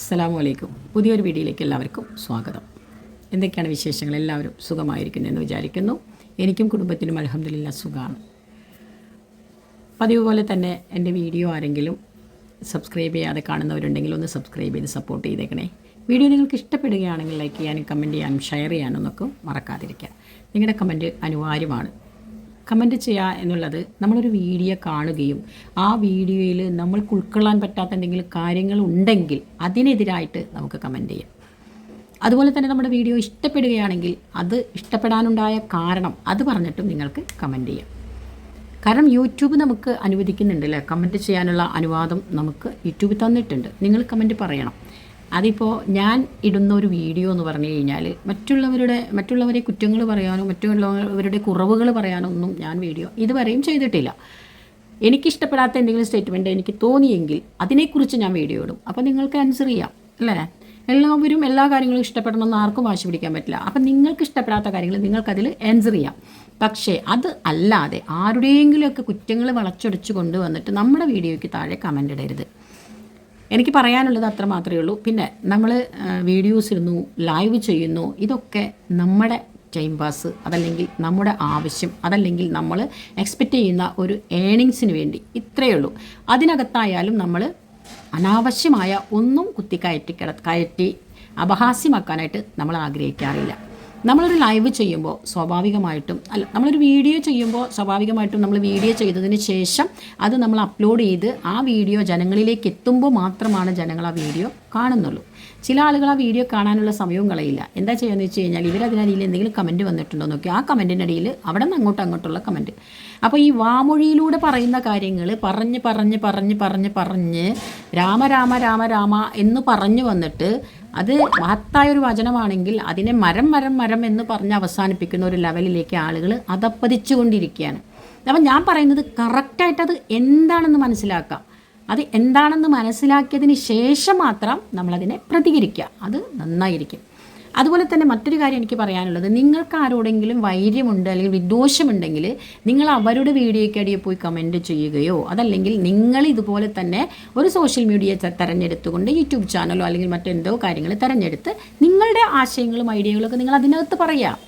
അസ്സലാമു വലൈക്കും പുതിയൊരു വീഡിയോയിലേക്ക് എല്ലാവർക്കും സ്വാഗതം. എന്തൊക്കെയാണ് വിശേഷങ്ങൾ? എല്ലാവരും സുഖമായിരിക്കുന്നു എന്ന് വിചാരിക്കുന്നു. എനിക്കും കുടുംബത്തിനും അലഹമില്ല സുഖമാണ് പതിവ് പോലെ തന്നെ എന്റെ വീഡിയോ ആരെങ്കിലും സബ്സ്ക്രൈബ് ചെയ്യാതെ കാണുന്നവരുണ്ടെങ്കിൽ ഒന്ന് സബ്സ്ക്രൈബ് ചെയ്ത് സപ്പോർട്ട് ചെയ്തേക്കണേ. വീഡിയോ നിങ്ങൾക്ക് ഇഷ്ടപ്പെടുകയാണെങ്കിൽ ലൈക്ക് ചെയ്യാനും കമന്റ് ചെയ്യാനും ഷെയർ ചെയ്യാനും ഒക്കെ മറക്കാതിരിക്കുക. നിങ്ങളുടെ കമന്റ് അനിവാര്യമാണ്. കമന്റ് ചെയ്യുക എന്നുള്ളത് നമ്മളൊരു വീഡിയോ കാണുകയും ആ വീഡിയോയിൽ നമ്മൾക്ക് ഉൾക്കൊള്ളാൻ പറ്റാത്ത എന്തെങ്കിലും കാര്യങ്ങൾ ഉണ്ടെങ്കിൽ അതിനെതിരായിട്ട് നമുക്ക് കമന്റ് ചെയ്യാം. അതുപോലെ തന്നെ നമ്മുടെ വീഡിയോ ഇഷ്ടപ്പെടുകയാണെങ്കിൽ അത് ഇഷ്ടപ്പെടാനുണ്ടായ കാരണം അത് പറഞ്ഞിട്ടും നിങ്ങൾക്ക് കമന്റ് ചെയ്യാം. കാരണം യൂട്യൂബ് നമുക്ക് അനുവദിക്കുന്നുണ്ട് അല്ലേ? കമന്റ് ചെയ്യാനുള്ള അനുവാദം നമുക്ക് യൂട്യൂബ് തന്നിട്ടുണ്ട്. നിങ്ങൾ കമന്റ് പറയണം. അതിപ്പോൾ ഞാൻ ഇടുന്ന ഒരു വീഡിയോ എന്ന് പറഞ്ഞു കഴിഞ്ഞാൽ മറ്റുള്ളവരുടെ മറ്റുള്ളവരെ കുറ്റങ്ങൾ പറയാനോ മറ്റുള്ളവരുടെ കുറവുകൾ പറയാനോ ഒന്നും ഞാൻ വീഡിയോ ഇതുവരെയും ചെയ്തിട്ടില്ല. എനിക്കിഷ്ടപ്പെടാത്ത എന്തെങ്കിലും സ്റ്റേറ്റ്മെന്റ് എനിക്ക് തോന്നിയെങ്കിൽ അതിനെക്കുറിച്ച് ഞാൻ വീഡിയോ ഇടും. അപ്പോൾ നിങ്ങൾക്ക് ആൻസർ ചെയ്യാം അല്ലേ? എല്ലാവരും എല്ലാ കാര്യങ്ങളും ഇഷ്ടപ്പെടണമെന്ന് ആർക്കും വാശി പിടിക്കാൻ പറ്റില്ല. അപ്പം നിങ്ങൾക്ക് ഇഷ്ടപ്പെടാത്ത കാര്യങ്ങൾ നിങ്ങൾക്കതിൽ ആൻസർ ചെയ്യാം. പക്ഷേ അത് അല്ലാതെ ആരുടെയെങ്കിലുമൊക്കെ കുറ്റങ്ങൾ വളച്ചൊടിച്ച് കൊണ്ടുവന്നിട്ട് നമ്മുടെ വീഡിയോയ്ക്ക് താഴെ കമന്റ് ഇടരുത്. എനിക്ക് പറയാനുള്ളത് അത്ര മാത്രമേ ഉള്ളൂ. പിന്നെ നമ്മൾ വീഡിയോസ് ഇടുന്നു ലൈവ് ചെയ്യുന്നു ഇതൊക്കെ നമ്മുടെ ടൈം പാസ് അതല്ലെങ്കിൽ നമ്മുടെ ആവശ്യം അതല്ലെങ്കിൽ നമ്മൾ എക്സ്പെക്റ്റ് ചെയ്യുന്ന ഒരു ഏണിങ്സിന് വേണ്ടി ഇത്രയേ ഉള്ളൂ. അതിനകത്തായാലും നമ്മൾ അനാവശ്യമായ ഒന്നും കുത്തിക്കയറ്റി കിട കയറ്റി അപഹാസ്യമാക്കാനായിട്ട് നമ്മൾ ആഗ്രഹിക്കാറില്ല. നമ്മളൊരു ലൈവ് ചെയ്യുമ്പോൾ സ്വാഭാവികമായിട്ടും അല്ല നമ്മളൊരു വീഡിയോ ചെയ്യുമ്പോൾ സ്വാഭാവികമായിട്ടും നമ്മൾ വീഡിയോ ചെയ്തതിന് ശേഷം അത് നമ്മൾ അപ്ലോഡ് ചെയ്ത് ആ വീഡിയോ ജനങ്ങളിലേക്ക് എത്തുമ്പോൾ മാത്രമാണ് ജനങ്ങൾ ആ വീഡിയോ കാണുന്നുള്ളൂ. ചില ആളുകൾ ആ വീഡിയോ കാണാനുള്ള സമയവും കളയില്ല. എന്താ ചെയ്യുകയെന്ന് വെച്ച് കഴിഞ്ഞാൽ ഇവരതിനടിയിൽ എന്തെങ്കിലും കമന്റ് വന്നിട്ടുണ്ടോ നോക്കി. ആ കമന്റിനടിയിൽ അവിടെ നിന്ന് അങ്ങോട്ടും അങ്ങോട്ടുള്ള കമന്റ് അപ്പോൾ ഈ വാമൊഴിയിലൂടെ പറയുന്ന കാര്യങ്ങൾ പറഞ്ഞ് പറഞ്ഞ് പറഞ്ഞ് പറഞ്ഞ് പറഞ്ഞ് രാമ രാമ രാമ രാമ എന്ന് പറഞ്ഞു വന്നിട്ട് അത് മഹത്തായ ഒരു വചനമാണെങ്കിൽ അതിനെ മരം മരം മരം എന്ന് പറഞ്ഞ് അവസാനിപ്പിക്കുന്ന ഒരു ലെവലിലേക്ക് ആളുകൾ അതപ്പതിച്ചു കൊണ്ടിരിക്കുകയാണ് അപ്പം ഞാൻ പറയുന്നത് കറക്റ്റായിട്ട് അത് എന്താണെന്ന് മനസ്സിലാക്കാം. അത് എന്താണെന്ന് മനസ്സിലാക്കിയതിന് ശേഷം മാത്രം നമ്മളതിനെ പ്രതികരിക്കുക. അത് നന്നായിരിക്കും. അതുപോലെ തന്നെ മറ്റൊരു കാര്യം എനിക്ക് പറയാനുള്ളത്. നിങ്ങൾക്ക് ആരോടെങ്കിലും വൈര്യമുണ്ട് അല്ലെങ്കിൽ വിദ്വേഷമുണ്ടെങ്കിൽ നിങ്ങൾ അവരുടെ വീഡിയോയ്ക്ക് അടിയിൽ പോയി കമന്റ് ചെയ്യുകയോ അതല്ലെങ്കിൽ നിങ്ങൾ ഇതുപോലെ തന്നെ ഒരു സോഷ്യൽ മീഡിയ തിരഞ്ഞെടുത്തുകൊണ്ട് യൂട്യൂബ് ചാനലോ അല്ലെങ്കിൽ മറ്റെന്തോ കാര്യങ്ങൾ തിരഞ്ഞെടുത്ത് നിങ്ങളുടെ ആശയങ്ങളും ഐഡിയകളൊക്കെ നിങ്ങൾ അതിനകത്ത് പറയുക.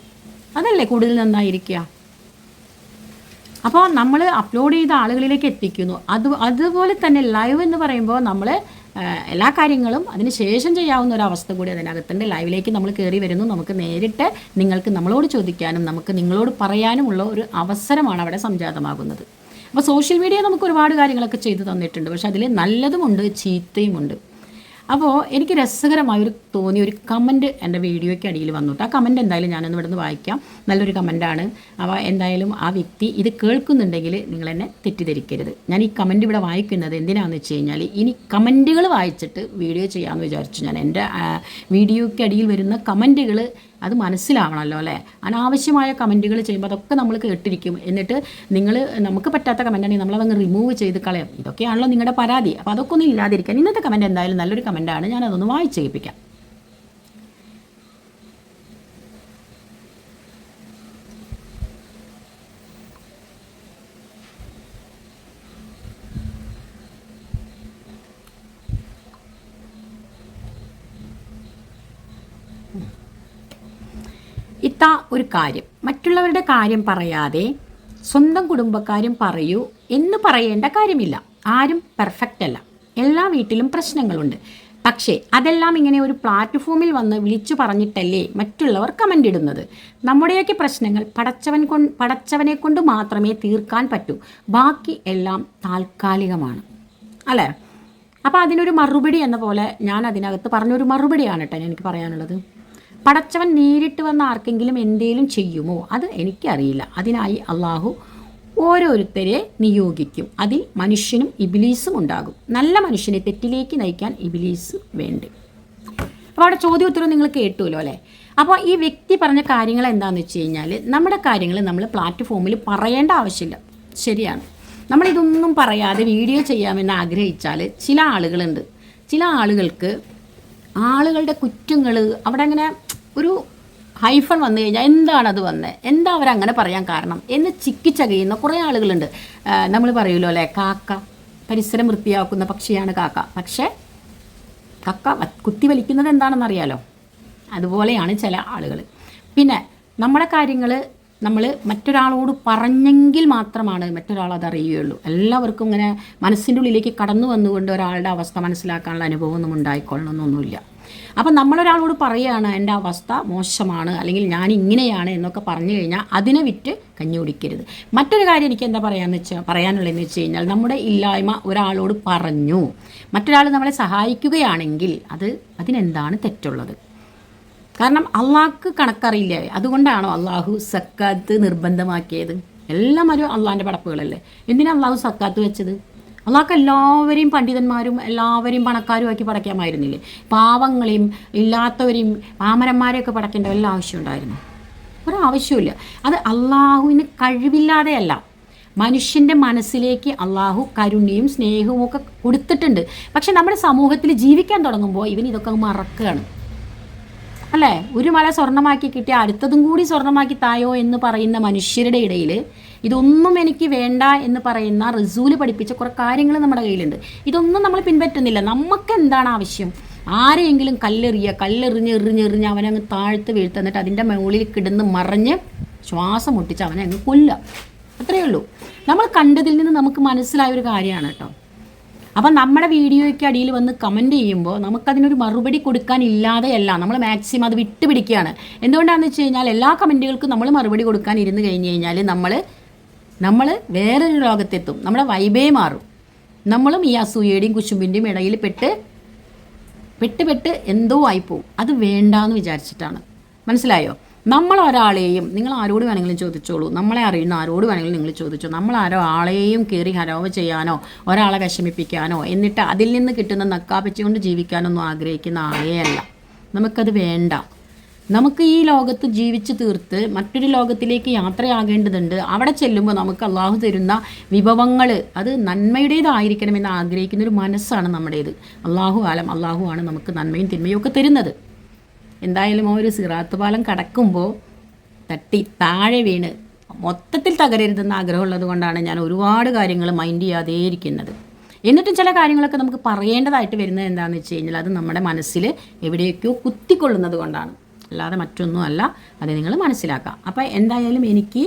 അതല്ലേ കൂടുതൽ നന്നായിരിക്കുക? അപ്പോൾ നമ്മൾ അപ്ലോഡ് ചെയ്ത ആളുകളിലേക്ക് എത്തിക്കുന്നു. അത് അതുപോലെ തന്നെ ലൈവ് എന്ന് പറയുമ്പോൾ നമ്മൾ എല്ലാ കാര്യങ്ങളും അതിന് ശേഷം ചെയ്യാവുന്ന ഒരു അവസ്ഥ കൂടി അതിനകത്തുണ്ട്. ലൈവിലേക്ക് നമ്മൾ കയറി വരുന്നു. നമുക്ക് നേരിട്ട് നിങ്ങൾക്ക് നമ്മളോട് ചോദിക്കാനും നമുക്ക് നിങ്ങളോട് പറയാനുമുള്ള ഒരു അവസരമാണ് അവിടെ സംജാതമാകുന്നത്. അപ്പോൾ സോഷ്യൽ മീഡിയ നമുക്ക് ഒരുപാട് കാര്യങ്ങളൊക്കെ ചെയ്തു തന്നിട്ടുണ്ട്. പക്ഷെ അതിൽ നല്ലതുമുണ്ട് ചീത്തയുമുണ്ട്. അപ്പോൾ എനിക്ക് രസകരമായ ഒരു തോന്നിയ ഒരു കമന്റ് എന്റെ വീഡിയോയ്ക്ക് അടിയിൽ വന്നിട്ട്. ആ കമന്റ് എന്തായാലും ഞാനൊന്ന് ഇവിടെ നിന്ന് വായിക്കാം. നല്ലൊരു കമന്റാണ് അവ എന്തായാലും ആ വ്യക്തി ഇത് കേൾക്കുന്നുണ്ടെങ്കിൽ നിങ്ങൾ എന്നെ തെറ്റിദ്ധരിക്കരുത്. ഞാൻ ഈ കമന്റ് ഇവിടെ വായിക്കുന്നത് എന്തിനാണെന്ന് വെച്ച് കഴിഞ്ഞാൽ ഇനി കമന്റുകൾ വായിച്ചിട്ട് വീഡിയോ ചെയ്യാമെന്ന് വിചാരിച്ചു. ഞാൻ എന്റെ വീഡിയോയ്ക്ക് അടിയിൽ വരുന്ന കമന്റുകൾ അത് മനസ്സിലാവണമല്ലോ അല്ലേ? അനാവശ്യമായ കമന്റുകൾ ചെയ്യുമ്പോൾ അതൊക്കെ നമ്മൾ കേട്ടിരിക്കും. എന്നിട്ട് നിങ്ങൾ നമുക്ക് പറ്റാത്ത കമന്റാണെങ്കിൽ നമ്മളതങ്ങ് റിമൂവ് ചെയ്ത് കളയും. ഇതൊക്കെയാണല്ലോ നിങ്ങളുടെ പരാതി. അപ്പോൾ അതൊക്കെ ഒന്നും ഇല്ലാതിരിക്കാൻ ഇന്നത്തെ കമന്റ് എന്തായാലും നല്ലൊരു കമന്റാണ് ഞാനതൊന്ന് വായിച്ചേൽപ്പിക്കാം ഇത്ത ഒരു കാര്യം. മറ്റുള്ളവരുടെ കാര്യം പറയാതെ സ്വന്തം കുടുംബക്കാരും പറയൂ എന്ന് പറയേണ്ട കാര്യമില്ല. ആരും പെർഫെക്റ്റ് അല്ല. എല്ലാ വീട്ടിലും പ്രശ്നങ്ങളുണ്ട്. പക്ഷേ അതെല്ലാം ഇങ്ങനെ ഒരു പ്ലാറ്റ്ഫോമിൽ വന്ന് വിളിച്ചു പറഞ്ഞിട്ടല്ലേ മറ്റുള്ളവർ കമന്റ് ഇടുന്നത്? നമ്മുടെയൊക്കെ പ്രശ്നങ്ങൾ പടച്ചവൻ കൊണ്ട് പടച്ചവനെ കൊണ്ട് മാത്രമേ തീർക്കാൻ പറ്റൂ. ബാക്കി എല്ലാം താൽക്കാലികമാണ്. അല്ലേ? അപ്പോൾ അതിനൊരു മറുപടി എന്ന പോലെ ഞാൻ അതിനകത്ത് പറഞ്ഞൊരു മറുപടിയാണ് കേട്ടോ എനിക്ക് പറയാനുള്ളത്. പടച്ചവൻ നേരിട്ട് വന്ന ആർക്കെങ്കിലും എന്തേലും ചെയ്യുമോ? അത് എനിക്കറിയില്ല. അതിനായി അള്ളാഹു ഓരോരുത്തരെ നിയോഗിക്കും. അതിൽ മനുഷ്യനും ഇബിലീസും ഉണ്ടാകും. നല്ല മനുഷ്യനെ തെറ്റിലേക്ക് നയിക്കാൻ ഇബിലീസ് വേണ്ടി? അപ്പോൾ അവിടെ ചോദ്യോത്തരം നിങ്ങൾ കേട്ടുമല്ലോ അല്ലേ? അപ്പോൾ ഈ വ്യക്തി പറഞ്ഞ കാര്യങ്ങൾ എന്താണെന്ന് വെച്ച് കഴിഞ്ഞാൽ നമ്മുടെ കാര്യങ്ങൾ നമ്മൾ പ്ലാറ്റ്ഫോമിൽ പറയേണ്ട ആവശ്യമില്ല. ശരിയാണ്. നമ്മളിതൊന്നും പറയാതെ വീഡിയോ ചെയ്യാമെന്ന് ആഗ്രഹിച്ചാൽ ചില ആളുകളുണ്ട്. ചില ആളുകൾക്ക് ആളുകളുടെ കുറ്റങ്ങൾ അവിടെ അങ്ങനെ ഒരു ഹൈഫൺ വന്നു കഴിഞ്ഞാൽ എന്താണ് അത് വന്നത് എന്താ അവരങ്ങനെ പറയാൻ കാരണം? എന്ന് ചിക്കിച്ചകയുന്ന കുറേ ആളുകളുണ്ട്. നമ്മൾ പറയുമല്ലോ അല്ലേ? കാക്ക. പരിസരം വൃത്തിയാക്കുന്ന പക്ഷിയാണ് കാക്ക. പക്ഷേ കക്ക കുത്തി വലിക്കുന്നത് എന്താണെന്നറിയാലോ? അതുപോലെയാണ് ചില ആളുകൾ പിന്നെ നമ്മുടെ കാര്യങ്ങൾ നമ്മൾ മറ്റൊരാളോട് പറഞ്ഞെങ്കിൽ മാത്രമാണ് മറ്റൊരാൾ അത് അറിയുകയുള്ളൂ. എല്ലാവർക്കും ഇങ്ങനെ മനസ്സിന്റെ ഉള്ളിലേക്ക് കടന്നു വന്നുകൊണ്ട് ഒരാളുടെ അവസ്ഥ മനസ്സിലാക്കാനുള്ള അനുഭവമൊന്നും ഉണ്ടായിക്കൊള്ളണമെന്നൊന്നുമില്ല. അപ്പം നമ്മളൊരാളോട് പറയുകയാണ് എന്റെ അവസ്ഥ മോശമാണ് അല്ലെങ്കിൽ ഞാൻ ഇങ്ങനെയാണ് എന്നൊക്കെ പറഞ്ഞു കഴിഞ്ഞാൽ അതിനെ വിറ്റ് കഞ്ഞി കുടിക്കരുത്. മറ്റൊരു കാര്യം എനിക്ക് എന്താ പറയാന്ന് വെച്ചാൽ പറയാനുള്ളതെന്ന് വെച്ച് കഴിഞ്ഞാൽ നമ്മുടെ ഇല്ലായ്മ ഒരാളോട് പറഞ്ഞു. മറ്റൊരാൾ നമ്മളെ സഹായിക്കുകയാണെങ്കിൽ അത് അതിനെന്താണ് തെറ്റുള്ളത്? കാരണം അള്ളാഹ്ക്ക് കണക്കറിയില്ല? അതുകൊണ്ടാണോ അള്ളാഹു സക്കാത്ത് നിർബന്ധമാക്കിയത്? എല്ലാം ഒരു അള്ളാഹിന്റെ പടപ്പുകളല്ലേ? എന്തിനാണ് അള്ളാഹു സക്കാത്ത് വെച്ചത്? അള്ളാഹ്ക്ക് എല്ലാവരെയും പണ്ഡിതന്മാരും എല്ലാവരെയും പണക്കാരും ആക്കി പടയ്ക്കാമായിരുന്നില്ലേ? പാവങ്ങളെയും ഇല്ലാത്തവരെയും പാമരന്മാരെയൊക്കെ പടക്കേണ്ട വല്ല ആവശ്യമുണ്ടായിരുന്നു? ഒരാവശ്യമില്ല അത് അള്ളാഹുവിന് കഴിവില്ലാതെയല്ല. മനുഷ്യന്റെ മനസ്സിലേക്ക് അള്ളാഹു കരുണയും സ്നേഹവും ഒക്കെ കൊടുത്തിട്ടുണ്ട്. പക്ഷെ നമ്മുടെ സമൂഹത്തിൽ ജീവിക്കാൻ തുടങ്ങുമ്പോൾ ഇവൻ ഇതൊക്കെ മറക്കുകയാണ്. അല്ലേ? ഒരു മല സ്വർണമാക്കി കിട്ടിയ അടുത്തതും കൂടി സ്വർണമാക്കി തായോ എന്ന് പറയുന്ന മനുഷ്യരുടെ ഇടയിൽ ഇതൊന്നും എനിക്ക് വേണ്ട എന്ന് പറയുന്ന റിസൂൽ പഠിപ്പിച്ച കുറേ കാര്യങ്ങൾ നമ്മുടെ കയ്യിലുണ്ട്. ഇതൊന്നും നമ്മൾ പിൻപറ്റുന്നില്ല. നമുക്ക് എന്താണ് ആവശ്യം? ആരെയെങ്കിലും കല്ലെറിയ കല്ലെറിഞ്ഞ് എറിഞ്ഞ് എറിഞ്ഞ് അവനെ അങ്ങ് താഴ്ത്ത് വീഴ്ത്തന്നിട്ട് അതിന്റെ മുകളിൽ കിടന്ന് മറിഞ്ഞ് ശ്വാസം മുട്ടിച്ച് അവനെ അങ്ങ് കൊല്ലുക. അത്രയേ ഉള്ളൂ. നമ്മൾ കണ്ടതിൽ നിന്ന് നമുക്ക് മനസ്സിലായ ഒരു കാര്യമാണ് അപ്പം നമ്മുടെ വീഡിയോയ്ക്ക് അടിയിൽ വന്ന് കമന്റ് ചെയ്യുമ്പോൾ നമുക്കതിനൊരു മറുപടി കൊടുക്കാൻ ഇല്ലാതെയല്ല നമ്മൾ മാക്സിമം അത് വിട്ടുപിടിക്കുകയാണ്. എന്തുകൊണ്ടാണെന്ന് വെച്ച് കഴിഞ്ഞാൽ എല്ലാ കമന്റുകൾക്കും നമ്മൾ മറുപടി കൊടുക്കാൻ ഇരുന്ന് കഴിഞ്ഞ് കഴിഞ്ഞാൽ നമ്മൾ നമ്മൾ വേറൊരു ലോകത്തെത്തും. നമ്മുടെ വൈബേ മാറും. നമ്മളും ഈ അസൂയയുടെയും കുശുമ്പിന്റെയും ഇടയിൽ പെട്ട് പെട്ട് പെട്ട് എന്തോ ആയിപ്പോവും. അത് വേണ്ടാന്ന് വിചാരിച്ചിട്ടാണ്. മനസ്സിലായോ? നമ്മൾ ഒരാളെയും നിങ്ങൾ ആരോട് വേണമെങ്കിലും ചോദിച്ചോളൂ. നമ്മളെ അറിയുന്ന ആരോട് വേണമെങ്കിലും നിങ്ങൾ ചോദിച്ചോ. നമ്മൾ ആരോ ആളെയും കയറി ഹരോവ് ചെയ്യാനോ ഒരാളെ വിഷമിപ്പിക്കാനോ എന്നിട്ട് അതിൽ നിന്ന് കിട്ടുന്ന നക്കാപ്പിച്ചുകൊണ്ട് ജീവിക്കാനൊന്നും ആഗ്രഹിക്കുന്ന ആളെയല്ല നമുക്കത് വേണ്ട. നമുക്ക് ഈ ലോകത്ത് ജീവിച്ച് തീർത്ത് മറ്റൊരു ലോകത്തിലേക്ക് യാത്രയാകേണ്ടതുണ്ട്. അവിടെ ചെല്ലുമ്പോൾ നമുക്ക് അള്ളാഹു തരുന്ന വിഭവങ്ങൾ അത് നന്മയുടേതായിരിക്കണമെന്ന് ആഗ്രഹിക്കുന്ന ഒരു മനസ്സാണ് നമ്മുടേത്. അള്ളാഹു ആലം അള്ളാഹു ആണ് നമുക്ക് നന്മയും തിന്മയും ഒക്കെ തരുന്നത്. എന്തായാലും ആ ഒരു സിറാത്ത് പാലം കടക്കുമ്പോൾ തട്ടി താഴെ വീണ് മൊത്തത്തിൽ തകരരുതെന്ന് ആഗ്രഹമുള്ളത് കൊണ്ടാണ് ഞാൻ ഒരുപാട് കാര്യങ്ങൾ മൈൻഡ് ചെയ്യാതെ ഇരിക്കുന്നത് എന്നിട്ടും ചില കാര്യങ്ങളൊക്കെ നമുക്ക് പറയേണ്ടതായിട്ട് വരുന്നത് എന്താണെന്ന് വെച്ച് കഴിഞ്ഞാൽ അത് നമ്മുടെ മനസ്സിൽ എവിടെയൊക്കെയോ കുത്തിക്കൊള്ളുന്നത് കൊണ്ടാണ്. അല്ലാതെ മറ്റൊന്നുമല്ല അത് നിങ്ങൾ മനസ്സിലാക്കാം. അപ്പോൾ എന്തായാലും എനിക്ക്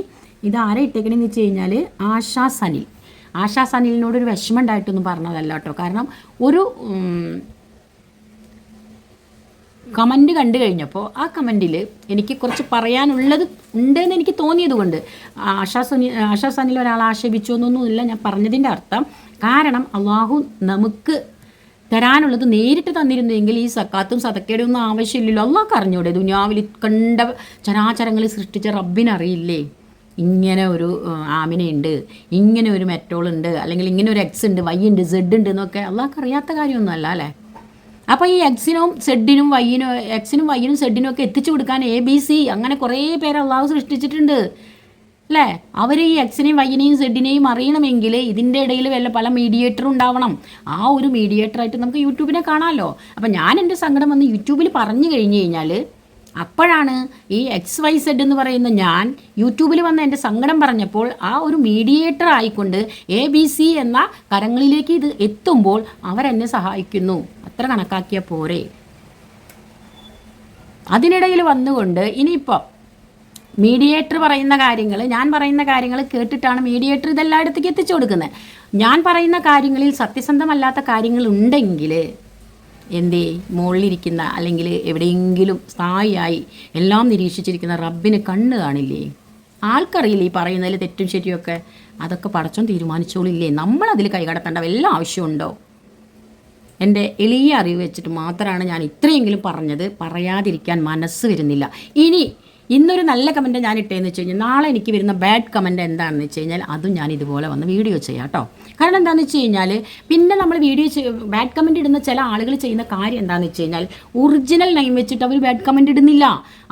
ഇത് ആരെ ഇട്ടേക്കണെന്ന് വെച്ച് കഴിഞ്ഞാൽ ആശാ സനിൽ. ആശാ സനിലിനോട് ഒരു വിഷമം ഉണ്ടായിട്ടൊന്നും പറഞ്ഞതല്ല കേട്ടോ. കാരണം ഒരു കമന്റ് കണ്ടു കഴിഞ്ഞപ്പോൾ ആ കമന്റിൽ എനിക്ക് കുറച്ച് പറയാനുള്ളത് ഉണ്ടെന്ന് എനിക്ക് തോന്നിയത് കൊണ്ട് ആശാ സുനി ആശാ സനിൽ ഒരാൾ ആക്ഷേപിച്ചു എന്നൊന്നുമില്ല ഞാൻ പറഞ്ഞതിന്റെ അർത്ഥം. കാരണം അള്ളാഹു നമുക്ക് തരാനുള്ളത് നേരിട്ട് തന്നിരുന്നെങ്കിൽ ഈ സക്കാത്തും സതക്കയുടെ ഒന്നും ആവശ്യമില്ലല്ലോ. അള്ളാഹ് അറിഞ്ഞൂടെ ദുനിയാവിൽ കണ്ട ചരാചരങ്ങൾ സൃഷ്ടിച്ച റബ്ബിനറിയില്ലേ? ഇങ്ങനെ ഒരു ആമിനയുണ്ട് ഇങ്ങനെ ഒരു മെറ്റോളുണ്ട് അല്ലെങ്കിൽ ഇങ്ങനെ ഒരു എക്സ് ഉണ്ട് വൈ ഉണ്ട് സെഡ് ഉണ്ട് എന്നൊക്കെ അള്ളാഹ് അറിയാത്ത കാര്യമൊന്നുമല്ല അല്ലേ? അപ്പോൾ ഈ എക്സിനും സെഡിനും വൈയിനും എക്സിനും വൈയിനും സെഡിനും ഒക്കെ എത്തിച്ചു കൊടുക്കാൻ എ ബി സി അങ്ങനെ കുറേ പേര് അള്ളാഹു സൃഷ്ടിച്ചിട്ടുണ്ട്. അല്ലേ? അവർ ഈ എക്സിനെയും വൈനെയും സെഡിനെയും അറിയണമെങ്കിൽ ഇതിന്റെ ഇടയിൽ വല്ല പല മീഡിയേറ്റർ ഉണ്ടാവണം. ആ ഒരു മീഡിയേറ്ററായിട്ട് നമുക്ക് യൂട്യൂബിനെ കാണാമല്ലോ അപ്പം ഞാൻ എന്റെ സങ്കടം വന്ന് യൂട്യൂബിൽ പറഞ്ഞു കഴിഞ്ഞ് കഴിഞ്ഞാൽ അപ്പോഴാണ് ഈ എക്സ് വൈ സെഡ് എന്ന് പറയുന്ന ഞാൻ യൂട്യൂബിൽ വന്ന എന്റെ സങ്കടം പറഞ്ഞപ്പോൾ ആ ഒരു മീഡിയേറ്റർ ആയിക്കൊണ്ട് എ ബി സി എന്ന കരങ്ങളിലേക്ക് ഇത് എത്തുമ്പോൾ അവരെന്നെ സഹായിക്കുന്നു. അത്ര കണക്കാക്കിയ പോരെ. അതിനിടയിൽ വന്നുകൊണ്ട് ഇനിയിപ്പോൾ മീഡിയേറ്റർ പറയുന്ന കാര്യങ്ങൾ ഞാൻ പറയുന്ന കാര്യങ്ങൾ കേട്ടിട്ടാണ് മീഡിയേറ്റർ ഇതെല്ലായിടത്തേക്ക് എത്തിച്ചു കൊടുക്കുന്നത്. ഞാൻ പറയുന്ന കാര്യങ്ങളിൽ സത്യസന്ധമല്ലാത്ത കാര്യങ്ങൾ ഉണ്ടെങ്കിൽ എന്തേ മുകളിലിരിക്കുന്ന അല്ലെങ്കിൽ എവിടെയെങ്കിലും സ്ഥായിയായി എല്ലാം നിരീക്ഷിച്ചിരിക്കുന്ന റബ്ബിന് കണ്ണ് കാണില്ലേ? ആൾക്കറിയില്ലേ ഈ പറയുന്നതിൽ തെറ്റും ശരിയൊക്കെ അതൊക്കെ പടച്ചോൻ തീരുമാനിച്ചോളില്ലേ? നമ്മളതിൽ കൈകടത്തേണ്ട വല്ല ആവശ്യമുണ്ടോ? എന്റെ എളിയ അറിവ് വെച്ചിട്ട് മാത്രമാണ് ഞാൻ ഇത്രയെങ്കിലും പറഞ്ഞത്. പറയാതിരിക്കാൻ മനസ്സ് വരുന്നില്ല. ഇനി ഇന്നൊരു നല്ല കമന്റ് ഞാൻ ഇട്ടേന്ന് വെച്ച് കഴിഞ്ഞാൽ നാളെ എനിക്ക് വരുന്ന ബാഡ് കമന്റ് എന്താണെന്ന് വെച്ച് കഴിഞ്ഞാൽ അതും ഞാൻ ഇതുപോലെ വന്ന് വീഡിയോ ചെയ്യാം കേട്ടോ. കാരണം എന്താണെന്ന് വെച്ച് കഴിഞ്ഞാൽ പിന്നെ നമ്മൾ വീഡിയോ ബാഡ് കമന്റ് ഇടുന്ന ചില ആളുകൾ ചെയ്യുന്ന കാര്യം എന്താണെന്ന് വെച്ച് കഴിഞ്ഞാൽ ഒറിജിനൽ നെയിം വെച്ചിട്ട് അവർ ബാഡ് കമന്റ് ഇടുന്നില്ല.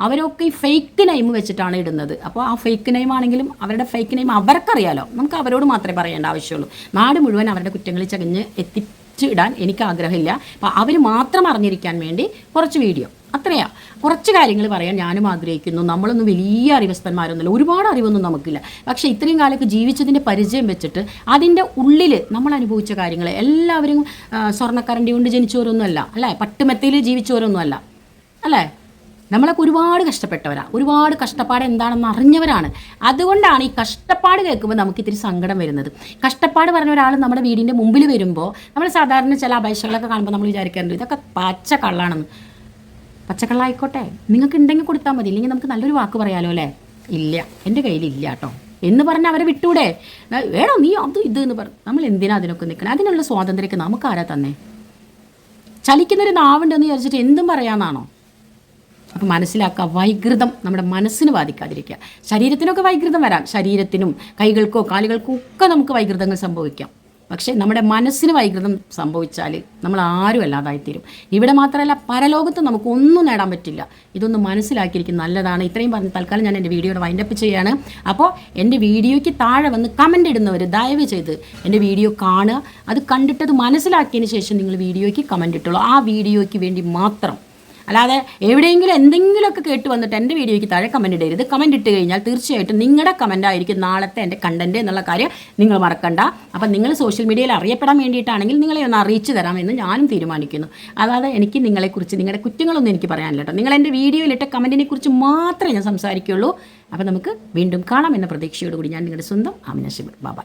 അവരൊക്കെ ഈ ഫേക്ക് നെയിം വെച്ചിട്ടാണ് ഇടുന്നത്. അപ്പോൾ ആ ഫേക്ക് നെയിം ആണെങ്കിലും അവരുടെ ഫേക്ക് നെയിം അവർക്കറിയാലോ. നമുക്ക് അവരോട് മാത്രമേ പറയേണ്ട ആവശ്യമുള്ളൂ. നാട് മുഴുവൻ അവരുടെ കുറ്റങ്ങൾ ചകഞ്ഞ് എത്തിച്ചിടാൻ എനിക്ക് ആഗ്രഹമില്ല. അപ്പോൾ അവർ മാത്രം അറിഞ്ഞിരിക്കാൻ വേണ്ടി കുറച്ച് വീഡിയോ അത്രയാ. കുറച്ച് കാര്യങ്ങൾ പറയാൻ ഞാനും ആഗ്രഹിക്കുന്നു. നമ്മളൊന്നും വലിയ അറിവസ്ഥന്മാരൊന്നുമില്ല. ഒരുപാട് അറിവൊന്നും നമുക്കില്ല. പക്ഷേ ഇത്രയും കാലമൊക്കെ ജീവിച്ചതിന്റെ പരിചയം വെച്ചിട്ട് അതിന്റെ ഉള്ളിൽ നമ്മൾ അനുഭവിച്ച കാര്യങ്ങൾ എല്ലാവരും സ്വർണക്കരണ്ടി കൊണ്ട് ജനിച്ചവരൊന്നുമല്ല. അല്ലേ? പട്ടുമെത്തയിൽ ജീവിച്ചവരൊന്നുമല്ല. അല്ലേ? നമ്മളൊക്കെ ഒരുപാട് കഷ്ടപ്പെട്ടവരാണ് ഒരുപാട് കഷ്ടപ്പാട് എന്താണെന്ന് അറിഞ്ഞവരാണ്. അതുകൊണ്ടാണ് ഈ കഷ്ടപ്പാട് കേൾക്കുമ്പോൾ നമുക്ക് ഇത്തിരി സങ്കടം വരുന്നത്. കഷ്ടപ്പാട് പറഞ്ഞ ഒരാൾ നമ്മുടെ വീടിന്റെ മുമ്പിൽ വരുമ്പോൾ നമ്മൾ സാധാരണ ചില അപേക്ഷകളൊക്കെ കാണുമ്പോൾ നമ്മൾ വിചാരിക്കാറുണ്ട് ഇതൊക്കെ പച്ച കള്ളാണെന്ന്. പച്ചക്കള്ളായിക്കോട്ടെ. നിങ്ങൾക്ക് ഉണ്ടെങ്കിൽ കൊടുത്താൽ മതി. ഇല്ലെങ്കിൽ നമുക്ക് നല്ലൊരു വാക്ക് പറയാലോ അല്ലേ? ഇല്ല. എന്റെ കയ്യിലില്ല കേട്ടോ. എന്ന് പറഞ്ഞ് അവരെ വിട്ടൂടെ? വേണോ? നീ അത് ഇത് എന്ന് പറഞ്ഞു നമ്മൾ എന്തിനാ അതിനൊക്കെ നിൽക്കണം? അതിനുള്ള സ്വാതന്ത്ര്യമൊക്കെ നമുക്ക് ആരാ തന്നെ? ചലിക്കുന്നൊരു നാവുണ്ടെന്ന് വിചാരിച്ചിട്ട് എന്തും പറയാമെന്നാണോ അപ്പം മനസ്സിലാക്കുക വൈകൃതം നമ്മുടെ മനസ്സിന് ബാധിക്കാതിരിക്കുക. ശരീരത്തിനൊക്കെ വൈകൃതം വരാം. ശരീരത്തിനും കൈകൾക്കോ കാലുകൾക്കോ ഒക്കെ നമുക്ക് വൈകൃതങ്ങൾ സംഭവിക്കാം. പക്ഷേ നമ്മുടെ മനസ്സിന് വൈകൃതം സംഭവിച്ചാൽ നമ്മൾ ആരും അല്ലാതായിത്തീരും. ഇവിടെ മാത്രമല്ല പരലോകത്ത് നമുക്കൊന്നും നേടാൻ പറ്റില്ല. ഇതൊന്ന് മനസ്സിലാക്കിയിരിക്കും നല്ലതാണ്. ഇത്രയും പറഞ്ഞ് തൽക്കാലം ഞാൻ എന്റെ വീഡിയോയുടെ വൈൻഡപ്പ് ചെയ്യുകയാണ്. അപ്പോൾ എന്റെ വീഡിയോയ്ക്ക് താഴെ വന്ന് കമന്റ് ഇടുന്നവർ ദയവ് ചെയ്ത് എന്റെ വീഡിയോ കാണുക. അത് കണ്ടിട്ടത് മനസ്സിലാക്കിയതിന് ശേഷം നിങ്ങൾ വീഡിയോയ്ക്ക് കമന്റ് ഇട്ടുള്ളൂ. ആ വീഡിയോയ്ക്ക് വേണ്ടി മാത്രം അല്ലാതെ എവിടെയെങ്കിലും എന്തെങ്കിലുമൊക്കെ കേട്ട് വന്നിട്ട് എന്റെ വീഡിയോയ്ക്ക് താഴെ കമന്റ് ഇടരുത്. കമന്റ് ഇട്ട് കഴിഞ്ഞാൽ തീർച്ചയായിട്ടും നിങ്ങളുടെ കമന്റ് ആയിരിക്കും നാളത്തെ എന്റെ കണ്ടന്റ് എന്നുള്ള കാര്യം നിങ്ങൾ മറക്കണ്ട. അപ്പം നിങ്ങൾ സോഷ്യൽ മീഡിയയിൽ അറിയപ്പെടാൻ വേണ്ടിയിട്ടാണെങ്കിൽ നിങ്ങളെ ഒന്ന് അറിയിച്ചു തരാമെന്ന് ഞാനും തീരുമാനിക്കുന്നു. അതായത് എനിക്ക് നിങ്ങളെക്കുറിച്ച് നിങ്ങളുടെ കുറ്റങ്ങളൊന്നും എനിക്ക് പറയാനില്ല കേട്ടോ. നിങ്ങൾ എന്റെ വീഡിയോയിലിട്ട കമന്റിനെ കുറിച്ച് മാത്രമേ ഞാൻ സംസാരിക്കുകയുള്ളൂ അപ്പം നമുക്ക് വീണ്ടും കാണാം എന്ന പ്രതീക്ഷയോടുകൂടി ഞാൻ നിങ്ങളുടെ സ്വന്തം ആമിന ശിബിർ ബാബാ